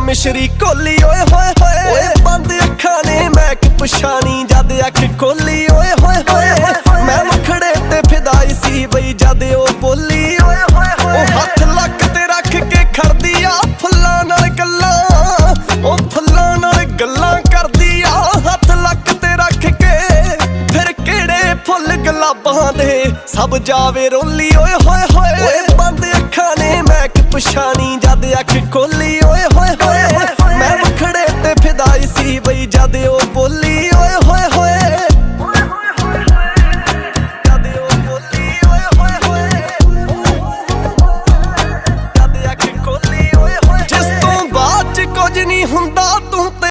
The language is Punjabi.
ਮਿਸ਼ਰੀ ਕੋਲੀ ਓਏ ਹੋਏ ਹੋਏ। ਓਏ। ਬੰਦ ਅੱਖਾਂ ਨੇ ਮੈਂ ਕਿ ਪਛਾਣੀ ਜਦ ਅੱਖ ਖੋਲੀ ਓਏ ਹੋਏ ਹੋਏ। ਮੈਂ ਮਖੜੇ ਤੇ ਫਿਦਾਈ ਸੀ ਬਈ ਜਦ ਉਹ ਬੋਲੀ ਓਏ ਹੋਏ ਹੋਏ। ਉਹ ਹੱਥ ਲੱਕ ਤੇ ਰੱਖ ਕੇ ਖੜਦੀ ਆ ਫੁੱਲਾਂ ਨਾਲ ਗੱਲਾਂ। ਉਹ ਫੁੱਲਾਂ ਨਾਲ ਗੱਲਾਂ ਕਰਦੀ ਆ ਹੱਥ ਲੱਕ ਤੇ ਰੱਖ ਕੇ। ਫਿਰ ਕਿਹੜੇ ਫੁੱਲ ਗੁਲਾਬਾਂ ਦੇ? ਸਭ ਜਾਵੇ ਰੋਲੀ ਓਏ ਹੋਏ ਅੱਖ ਖੋਲੀ ਓਏ ਹੋਏ ਹੋਏ, ਮੈਂ ਵਖੜੇ ਤੇ ਫਿਦਾਈ ਸੀ ਬਈ ਜਦ ਉਹ ਬੋਲੀ ਓਏ ਹੋਏ ਹੋਏ। ਜਿਸ ਤੋਂ ਬਾਅਦ ਕੁਝ ਨਹੀਂ ਹੁੰਦਾ ਤੂੰ